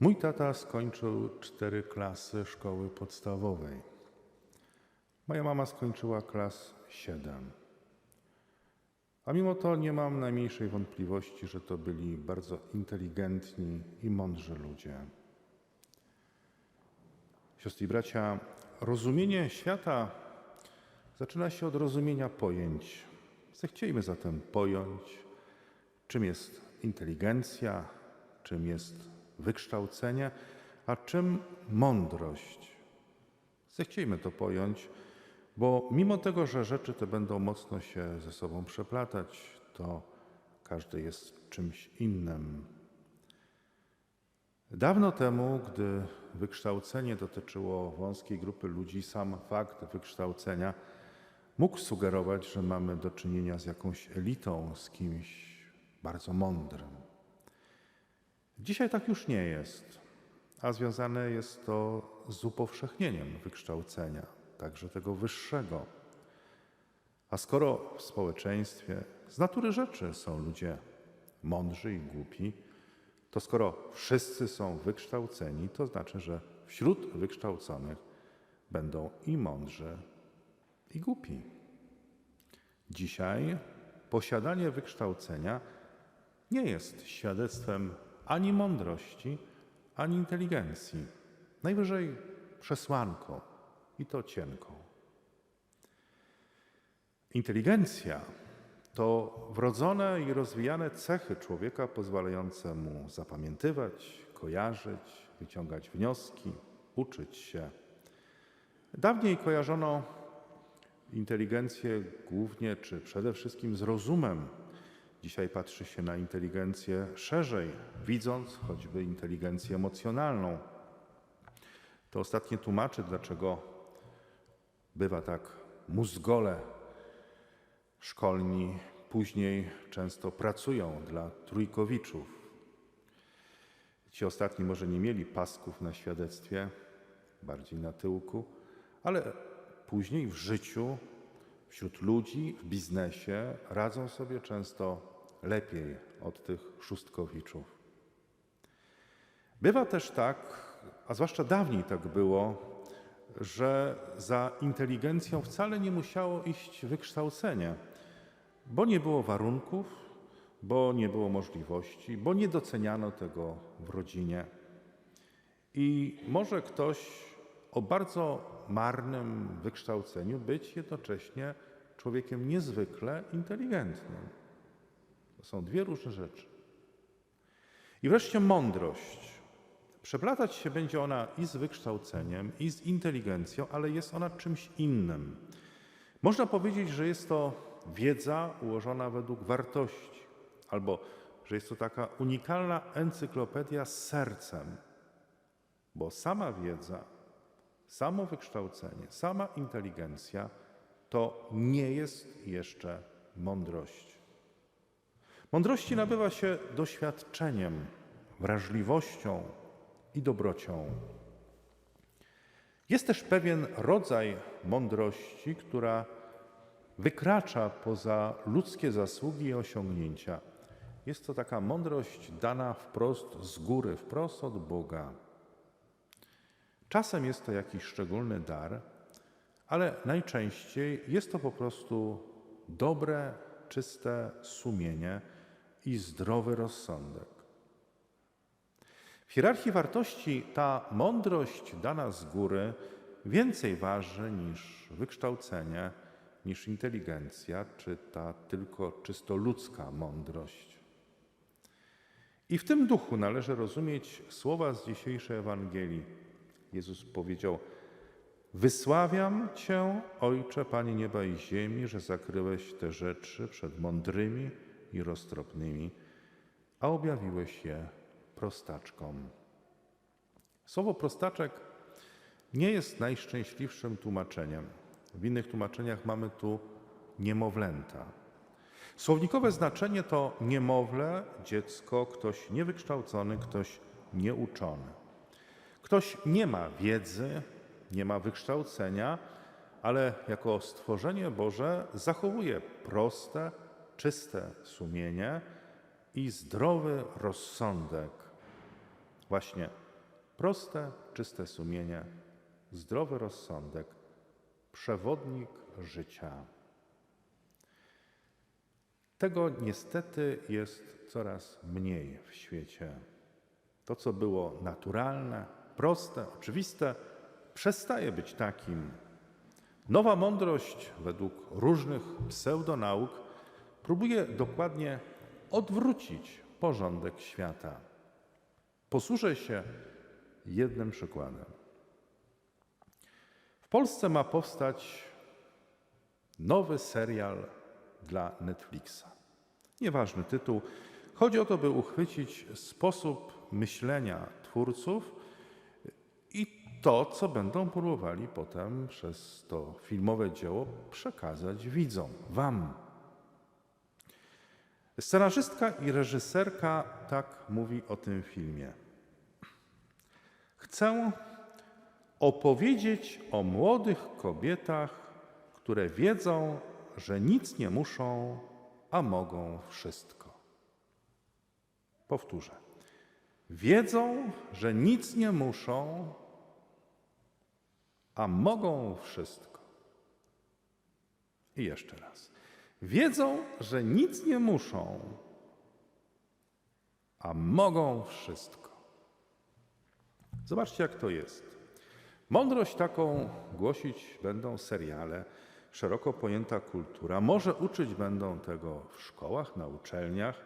Mój tata skończył cztery klasy szkoły podstawowej. Moja mama skończyła klas siedem. A mimo to nie mam najmniejszej wątpliwości, że to byli bardzo inteligentni i mądrzy ludzie. Siostry i bracia, rozumienie świata zaczyna się od rozumienia pojęć. Zechciejmy zatem pojąć, czym jest inteligencja, czym jest wykształcenie, a czym mądrość. Zechciejmy to pojąć, bo mimo tego, że rzeczy te będą mocno się ze sobą przeplatać, to każdy jest czymś innym. Dawno temu, gdy wykształcenie dotyczyło wąskiej grupy ludzi, sam fakt wykształcenia mógł sugerować, że mamy do czynienia z jakąś elitą, z kimś bardzo mądrym. Dzisiaj tak już nie jest, a związane jest to z upowszechnieniem wykształcenia, także tego wyższego. A skoro w społeczeństwie z natury rzeczy są ludzie mądrzy i głupi, to skoro wszyscy są wykształceni, to znaczy, że wśród wykształconych będą i mądrzy, i głupi. Dzisiaj posiadanie wykształcenia nie jest świadectwem ani mądrości, ani inteligencji. Najwyżej przesłanką i to cienką. Inteligencja to wrodzone i rozwijane cechy człowieka pozwalające mu zapamiętywać, kojarzyć, wyciągać wnioski, uczyć się. Dawniej kojarzono inteligencję głównie czy przede wszystkim z rozumem. Dzisiaj patrzy się na inteligencję szerzej, widząc choćby inteligencję emocjonalną. To ostatnie tłumaczy, dlaczego bywa tak mózgole szkolni później często pracują dla trójkowiczów. Ci ostatni może nie mieli pasków na świadectwie, bardziej na tyłku, ale później w życiu, wśród ludzi, w biznesie radzą sobie często lepiej od tych szóstkowiczów. Bywa też tak, a zwłaszcza dawniej tak było, że za inteligencją wcale nie musiało iść wykształcenie, bo nie było warunków, bo nie było możliwości, bo nie doceniano tego w rodzinie. I może ktoś o bardzo marnym wykształceniu być jednocześnie człowiekiem niezwykle inteligentnym. To są dwie różne rzeczy. I wreszcie mądrość. Przeplatać się będzie ona i z wykształceniem, i z inteligencją, ale jest ona czymś innym. Można powiedzieć, że jest to wiedza ułożona według wartości, albo że jest to taka unikalna encyklopedia z sercem, bo sama wiedza, samo wykształcenie, sama inteligencja to nie jest jeszcze mądrość. Mądrości nabywa się doświadczeniem, wrażliwością i dobrocią. Jest też pewien rodzaj mądrości, która wykracza poza ludzkie zasługi i osiągnięcia. Jest to taka mądrość dana wprost z góry, wprost od Boga. Czasem jest to jakiś szczególny dar, ale najczęściej jest to po prostu dobre, czyste sumienie i zdrowy rozsądek. W hierarchii wartości ta mądrość dana z góry więcej waży niż wykształcenie, niż inteligencja, czy ta tylko czysto ludzka mądrość. I w tym duchu należy rozumieć słowa z dzisiejszej Ewangelii. Jezus powiedział: Wysławiam Cię, Ojcze, Panie nieba i ziemi, że zakryłeś te rzeczy przed mądrymi i roztropnymi, a objawiłeś je prostaczkom. Słowo prostaczek nie jest najszczęśliwszym tłumaczeniem. W innych tłumaczeniach mamy tu niemowlęta. Słownikowe znaczenie to niemowlę, dziecko, ktoś niewykształcony, ktoś nieuczony. Ktoś nie ma wiedzy, nie ma wykształcenia, ale jako stworzenie Boże zachowuje proste, czyste sumienie i zdrowy rozsądek. Właśnie Proste, czyste sumienie, zdrowy rozsądek, przewodnik życia. Tego niestety jest coraz mniej w świecie. To, co było naturalne, proste, oczywiste, przestaje być takim. Nowa mądrość, według różnych pseudonauk, próbuje dokładnie odwrócić porządek świata. Posłużę się jednym przykładem. W Polsce ma powstać nowy serial dla Netflixa. Nieważny tytuł. Chodzi o to, by uchwycić sposób myślenia twórców i to, co będą próbowali potem przez to filmowe dzieło przekazać widzom, wam. Scenarzystka i reżyserka tak mówi o tym filmie. Chcę opowiedzieć o młodych kobietach, które wiedzą, że nic nie muszą, a mogą wszystko. Powtórzę. Wiedzą, że nic nie muszą, a mogą wszystko. I jeszcze raz. Wiedzą, że nic nie muszą, a mogą wszystko. Zobaczcie, jak to jest. Mądrość taką głosić będą seriale, szeroko pojęta kultura. Może uczyć będą tego w szkołach, na uczelniach,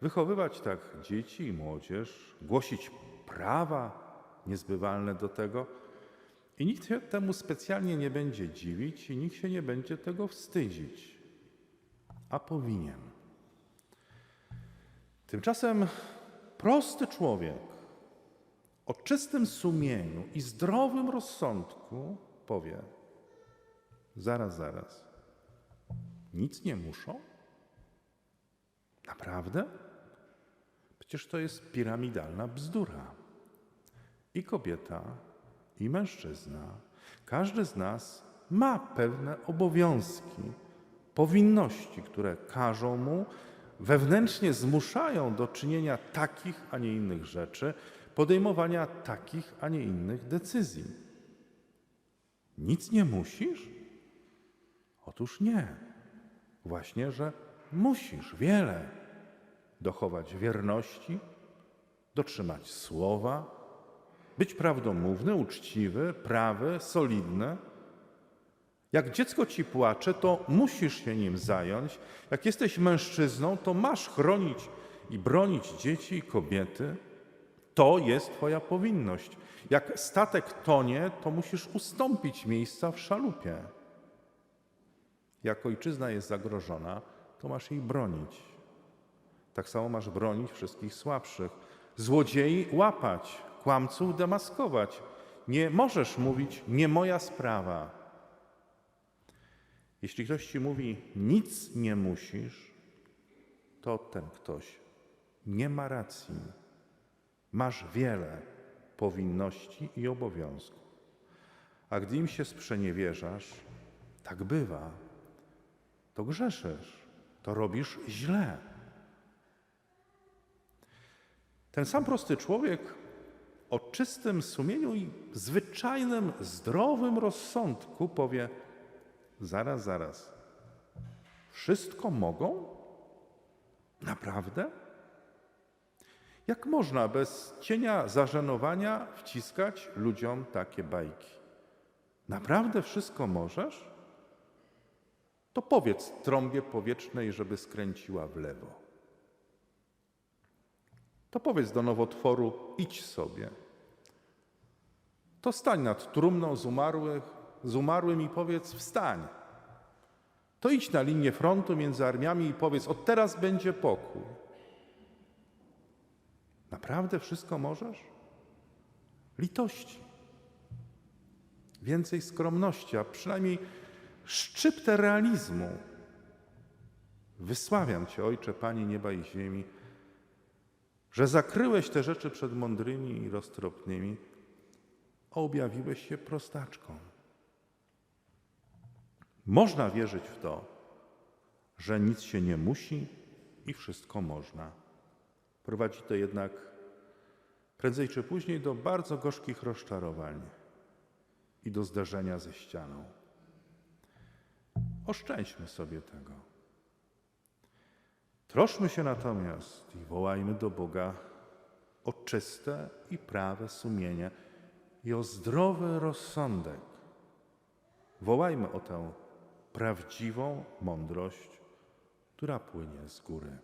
wychowywać tak dzieci i młodzież, głosić prawa niezbywalne do tego. I nikt się temu specjalnie nie będzie dziwić i nikt się nie będzie tego wstydzić. A powinien. Tymczasem prosty człowiek o czystym sumieniu i zdrowym rozsądku powie: Zaraz, zaraz. Nic nie muszą? Naprawdę? Przecież to jest piramidalna bzdura. I kobieta, i mężczyzna, każdy z nas ma pewne obowiązki, powinności, które każą mu, wewnętrznie zmuszają do czynienia takich, a nie innych rzeczy, podejmowania takich, a nie innych decyzji. Nic nie musisz? Otóż nie. Właśnie, że musisz wiele dochować wierności, dotrzymać słowa, być prawdomówny, uczciwy, prawy, solidny. Jak dziecko ci płacze, to musisz się nim zająć. Jak jesteś mężczyzną, to masz chronić i bronić dzieci i kobiety. To jest Twoja powinność. Jak statek tonie, to musisz ustąpić miejsca w szalupie. Jak ojczyzna jest zagrożona, to masz jej bronić. Tak samo masz bronić wszystkich słabszych. Złodziei łapać, kłamców demaskować. Nie możesz mówić, nie moja sprawa. Jeśli ktoś ci mówi, nic nie musisz, to ten ktoś nie ma racji. Masz wiele powinności i obowiązków. A gdy im się sprzeniewierzasz, tak bywa, to grzeszysz, to robisz źle. Ten sam prosty człowiek o czystym sumieniu i zwyczajnym, zdrowym rozsądku powie: Zaraz, zaraz. Wszystko mogą? Naprawdę? Jak można bez cienia zażenowania wciskać ludziom takie bajki? Naprawdę wszystko możesz? To powiedz trąbie powietrznej, żeby skręciła w lewo. To powiedz do nowotworu, idź sobie. To stań nad trumną z, umarłych, z umarłym i powiedz, wstań. To idź na linię frontu między armiami i powiedz, od teraz będzie pokój. Naprawdę wszystko możesz? Litości. Więcej skromności, a przynajmniej szczyptę realizmu. Wysławiam Cię, Ojcze, Panie nieba i ziemi, że zakryłeś te rzeczy przed mądrymi i roztropnymi, a objawiłeś się prostaczką. Można wierzyć w to, że nic się nie musi i wszystko można. Prowadzi to jednak prędzej czy później do bardzo gorzkich rozczarowań i do zdarzenia ze ścianą. Oszczędźmy sobie tego. Troszmy się natomiast i wołajmy do Boga o czyste i prawe sumienie i o zdrowy rozsądek. Wołajmy o tę prawdziwą mądrość, która płynie z góry.